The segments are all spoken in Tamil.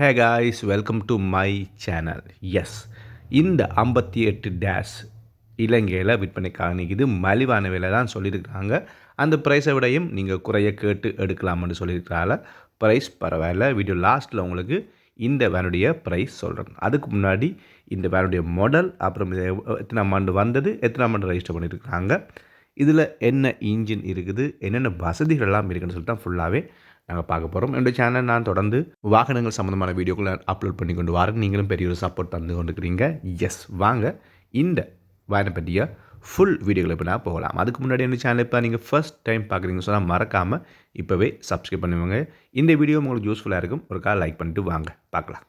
Hey guys welcome to my channel yes இந்த ஐம்பத்தி எட்டு டேஷ் இலங்கையில் விற்பனைக்காக நிற்கிது மலிவான விலை தான் சொல்லியிருக்கிறாங்க. அந்த ப்ரைஸை விடையும் நீங்கள் குறைய கேட்டு எடுக்கலாம்னு சொல்லியிருக்கிறால. ப்ரைஸ் பரவாயில்ல. வீடியோ லாஸ்ட்டில் உங்களுக்கு இந்த வேனுடைய ப்ரைஸ் சொல்கிறேன் அதுக்கு முன்னாடி இந்த வேனுடைய மாடல் அப்புறம் இது எத்தனாம் ஆண்டு வந்தது எத்தனாம் ஆண்டு ரெஜிஸ்டர் பண்ணியிருக்கிறாங்க. இதில் என்ன இன்ஜின் இருக்குது என்னென்ன வசதிகள் எல்லாம் சொல்லிட்டு தான் ஃபுல்லாகவே நாங்கள் பார்க்க போகிறோம் என்னுடைய சேனல் நான் தொடர்ந்து வாகனங்கள் சம்மந்தமான வீடியோக்களை அப்லோட் பண்ணி கொண்டு வரேன். நீங்களும் பெரிய ஒரு சப்போர்ட் தந்து கொண்டுக்கிறீங்க எஸ் வாங்க. இந்த வாயனை பற்றிய ஃபுல் வீடியோக்களை இப்போ நான் போகலாம். அதுக்கு முன்னாடி என்ன சேனல் இப்போ நீங்கள் ஃபர்ஸ்ட் டைம் பார்க்குறீங்க சொன்னால் மறக்காமல் இப்போவே சப்ஸ்கிரைப் பண்ணுவாங்க இந்த வீடியோ உங்களுக்கு யூஸ்ஃபுல்லாக இருக்கும். ஒரு கால் லைக் பண்ணிட்டு வாங்க. பார்க்கலாம்.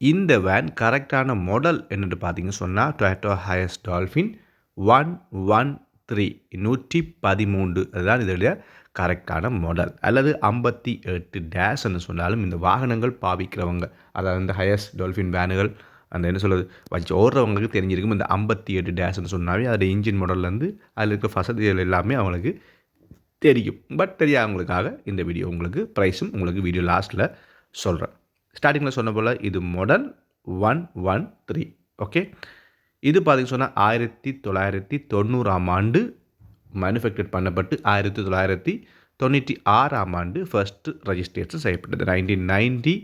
இந்த வேன் கரெக்டான மாடல் என்னென்னு பார்த்தீங்க சொன்னால் Toyota Hiace Dolphin one one three நூற்றி பதிமூன்று அதுதான் இதோடைய கரெக்டான மாடல் அல்லது ஐம்பத்தி எட்டு டேஷ்னு சொன்னாலும் இந்த வாகனங்கள் பாவிக்கிறவங்க அதாவது இந்த ஹையஸ்ட் டால்ஃபின் வேனுகள் அந்த என்ன சொல்கிறது வச்சு ஓடுறவங்களுக்கு தெரிஞ்சிருக்கும் இந்த ஐம்பத்தி எட்டு டேஷ்னு சொன்னாவே அதோடய இன்ஜின் மாடல்லேருந்து அதில் இருக்க வசதிகள் எல்லாமே அவங்களுக்கு தெரியும். பட் தெரியாதவங்களுக்காக இந்த வீடியோ உங்களுக்கு ப்ரைஸும் உங்களுக்கு வீடியோ லாஸ்ட்டில் சொல்கிறேன் ஸ்டார்டிங்கில் சொன்ன போல் இது model one one three okay இது பார்த்திங்க சொன்னால் ஆயிரத்தி தொள்ளாயிரத்தி தொண்ணூறாம் ஆண்டு மேனுஃபேக்சர் பண்ணப்பட்டு ஆயிரத்தி தொள்ளாயிரத்தி தொண்ணூற்றி ஆறாம் ஆண்டு ஃபர்ஸ்ட்டு ரெஜிஸ்ட்ரேஷன் செய்யப்பட்டது. Nineteen ninety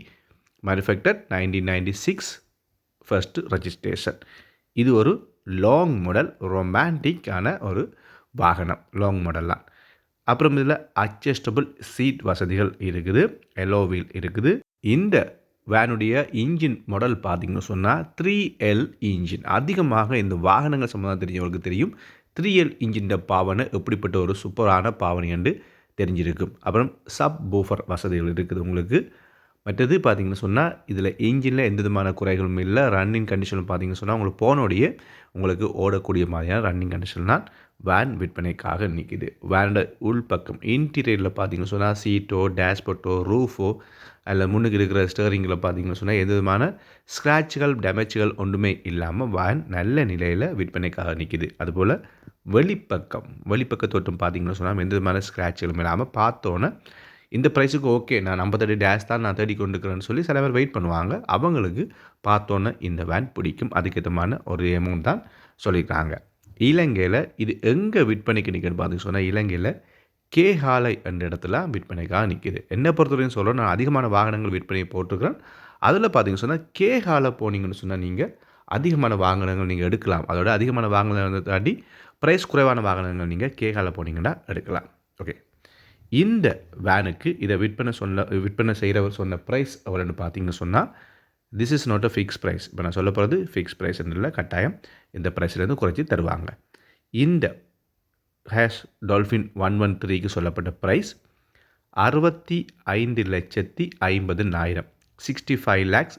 manufacture nineteen ninety six first registration இது ஒரு லாங் மாடல் ரொமான்டிக்கான ஒரு வாகனம். லாங் மாடல்லாம் அப்புறம் இதில் அட்ஜஸ்டபுள் சீட் வசதிகள் இருக்குது. எல்லோ வீல் இருக்குது. இந்த வேனுடைய இன்ஜின் மாடல் பார்த்தீங்கன்னு சொன்னால் த்ரீ எல் இன்ஜின் அதிகமாக இந்த வாகனங்கள் சம்மந்தம் தெரிஞ்சவங்களுக்கு தெரியும். த்ரீ எல் இன்ஜின்ட பாவனை எப்படிப்பட்ட ஒரு சூப்பரான பாவனை என்று தெரிஞ்சிருக்கும். அப்புறம் சப் பூஃபர் வசதிகள் இருக்குது உங்களுக்கு. மற்றது பார்த்தீங்கன்னு சொன்னால் இதில் இன்ஜினில் எந்த விதமான குறைகளும் இல்லை. ரன்னிங் கண்டிஷனும் பார்த்தீங்கன்னு சொன்னால் உங்களுக்கு போனோடையே உங்களுக்கு ஓடக்கூடிய மாதிரியான ரன்னிங் கண்டிஷன் தான் வேன் விற்பனைக்காக நிற்கிது வேனோட உள்பக்கம் இன்டீரியரில் பார்த்தீங்கன்னு சொன்னால் சீட்டோ டேஷ்போர்ட்டோ ரூஃபோ அதில் முன்னுக்கு இருக்கிற ஸ்டேரிங்கில் பார்த்தீங்கன்னு சொன்னால் எந்த விதமான ஸ்க்ராட்சுகள் டேமேஜ்கள் ஒன்றுமே இல்லாமல் வேன் நல்ல நிலையில் விற்பனைக்காக நிற்கிது அதுபோல் வெளிப்பக்கம் வெளிப்பக்க தோட்டம் பார்த்தீங்கன்னு சொன்னால் எந்த விதமான ஸ்க்ராட்சுகளும் இல்லாமல் பார்த்தோன்னே இந்த ப்ரைஸுக்கு ஓகே நான் ஐம்பத்தெட்டு டேஷ் தான் நான் தேடி கொண்டுக்கிறேன்னு சொல்லி சில பேர் வெயிட் பண்ணுவாங்க. அவங்களுக்கு பார்த்தோன்னே இந்த வேன் பிடிக்கும். அதுக்கேற்றமான ஒரு அமௌண்ட் தான் சொல்லியிருக்காங்க இலங்கையில் இது எங்கே விற்பனைக்கு நிற்குன்னு பார்த்து சொன்னால் இலங்கையில் கேஹாலை என்ற இடத்துல விற்பனைக்காக நிற்கிது என்னை பொறுத்தவரையும் சொல்ல நான் அதிகமான வாகனங்கள் விற்பனையை போட்டிருக்கிறேன். அதில் பார்த்தீங்கன்னு சொன்னால் கேஹாலை போனீங்கன்னு சொன்னால் நீங்கள் அதிகமான வாகனங்கள் நீங்கள் எடுக்கலாம். அதோட அதிகமான வாகனங்கள் தாண்டி ப்ரைஸ் குறைவான வாகனங்கள் நீங்கள் கேஹால போனீங்கன்னா எடுக்கலாம். ஓகே இந்த வேனுக்கு இதை விற்பனை சொன்ன விற்பனை செய்கிறவர் சொன்ன ப்ரைஸ் எவ்வளோன்னு பார்த்தீங்கன்னு சொன்னால் this is not a fix price இப்போ நான் சொல்ல போகிறது ஃபிக்ஸ் ப்ரைஸ் இல்லை கட்டாயம் இந்த ப்ரைஸ்லேருந்து குறைச்சி தருவாங்க. இந்த ஹேஷ் டால்ஃபின் ஒன் ஒன் த்ரீக்கு சொல்லப்பட்ட ப்ரைஸ் அறுபத்தி ஐந்து லட்சத்தி ஐம்பது நாயிரம். Sixty five lakhs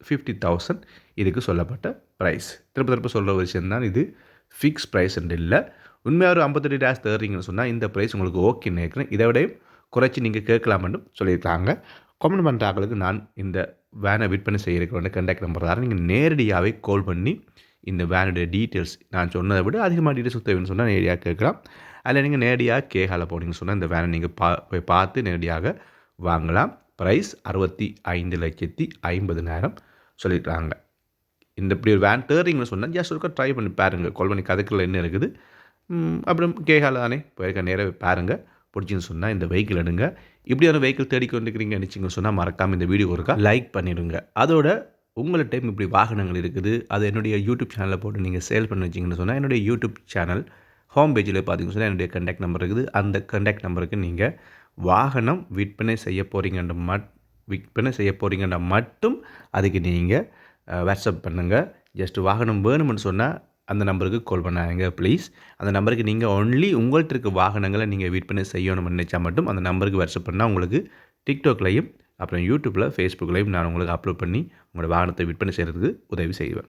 fifty thousand இதுக்கு சொல்லப்பட்ட ப்ரைஸ் திரும்ப திரும்ப சொல்கிற ஒரு விஷயம்தான் இது ஃபிக்ஸ் ப்ரைஸ் இல்லை உண்மையாக ஒரு ஐம்பத்தெட்டு டேஷ் தேடுறீங்கன்னு சொன்னால் இந்த ப்ரைஸ் உங்களுக்கு ஓகேன்னு நினைக்கிறேன். இதை விட குறைச்சி நீங்கள் கேட்கலாம்னு சொல்லியிருக்காங்க. கமெண்ட் பண்ணுறாங்களுக்கு நான் இந்த வேனை விற்பனை செய்கிறேன் கண்டாக்ட் நம்பர் தரேன். நீங்கள் நேரடியாகவே கால் பண்ணி இந்த வேனுடைய டீட்டெயில்ஸ் நான் சொன்னதை விட அதிகமாக டீட்டெயில்ஸ் தேவைன்னு சொன்னால் நேரடியாக கேட்கலாம். அதில் நீங்கள் நேரடியாக கேகால போனீங்கன்னு சொன்னால் இந்த வேனை நீங்கள் பா போய் பார்த்து நேரடியாக வாங்கலாம். ப்ரைஸ் அறுபத்தி ஐந்து லட்சத்தி ஐம்பதுனாயிரம் சொல்லிடுறாங்க இந்த இப்படி ஒரு வேன் தேர்றீங்கன்னு சொன்னால் ஜஸ்ட் ஒருக்கா ட்ரை பண்ணி பாருங்கள் கால் பண்ணி கதைக்குள்ள என்ன இருக்குது? அப்புறம் கேகால தானே போயிருக்க நேராக பாருங்கள் பிடிச்சின்னு சொன்னால் இந்த வெஹிக்கிள் எடுங்க. இப்படியான வெஹிக்கிள் தேடிக்கொண்டிருக்கிறீங்க நினச்சிங்க சொன்னால் மறக்காமல் இந்த வீடியோ ஒருக்கா லைக் பண்ணிடுங்க. அதோட டைம் இப்படி வாகனங்கள் இருக்குது. அது என்னுடைய யூடியூப் சேனலில் போட்டு நீங்கள் சேல் பண்ணி வச்சிங்கன்னு சொன்னால் என்னுடைய யூடியூப் சேனல் ஹோம் பேஜில் பார்த்தீங்கன்னு சொன்னால் என்னுடைய கண்டாக்ட் நம்பர் இருக்குது. அந்த கண்டாக்ட் நம்பருக்கு நீங்கள் வாகனம் விற்பனை செய்ய போகிறீங்கன்ற மட் விற்பனை செய்ய போகிறீங்கன்னா மட்டும் அதுக்கு நீங்கள் வாட்ஸ்அப் பண்ணுங்கள் ஜஸ்ட் வாகனம் வேணும்னு சொன்னால் அந்த நம்பருக்கு கால் பண்ணாங்க ப்ளீஸ் அந்த நம்பருக்கு நீங்கள் ஒன்லி உங்கள்கிட்ட இருக்க வாகனங்களை நீங்கள் விற்பனை செய்யணும்னு நினச்சா மட்டும் அந்த நம்பருக்கு வாட்ஸ்அப் பண்ணால் உங்களுக்கு டிக்டாக்லையும் அப்புறம் யூடியூப்பில் ஃபேஸ்புக்லையும் நான் உங்களுக்கு அப்லோட் பண்ணி உங்களோட வாகனத்தை விற்பனை செய்கிறதுக்கு உதவி செய்வேன்.